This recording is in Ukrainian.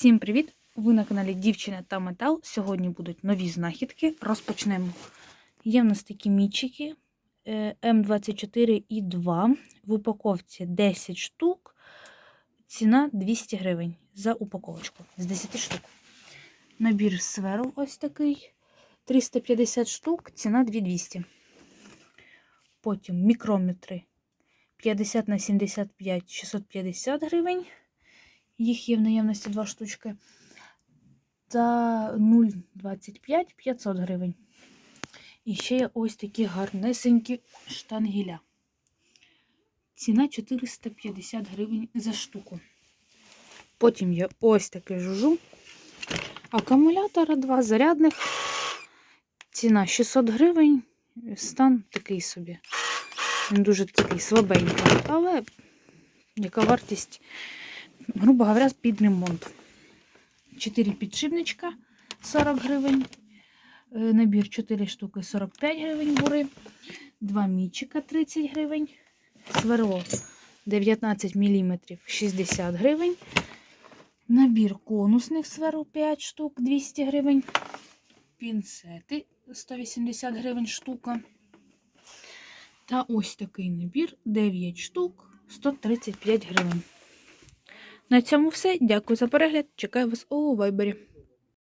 Всім привіт! Ви на каналі Дівчина та Метал. Сьогодні будуть нові знахідки. Розпочнемо. Є в нас такі мічики е, М24 і 2. В упаковці 10 штук. Ціна 200 гривень за упаковочку з 10 штук. Набір сверл ось такий. 350 штук, ціна 2200. Потім мікрометри 50 на 75 650 гривень. Їх є в наявності два штучки. Та 0,25 500 гривень. І ще є ось такі гарнесенькі штангеля. Ціна 450 гривень за штуку. Потім є ось таке жужу. Акумулятора два зарядних. Ціна 600 гривень. Стан такий собі. Він дуже такий слабенький. Але яка вартість, грубо говоря, під ремонт. 4 підшипничка 40 гривень. Е, Набір 4 штуки 45 гривень бури. 2 мічика 30 гривень. Сверло 19 мм 60 гривень. Набір конусних сверл 5 штук 200 гривень. Пінцети 180 гривень штука. Та ось такий набір 9 штук 135 гривень. На цьому все. Дякую за перегляд. Чекаю вас у вайбері.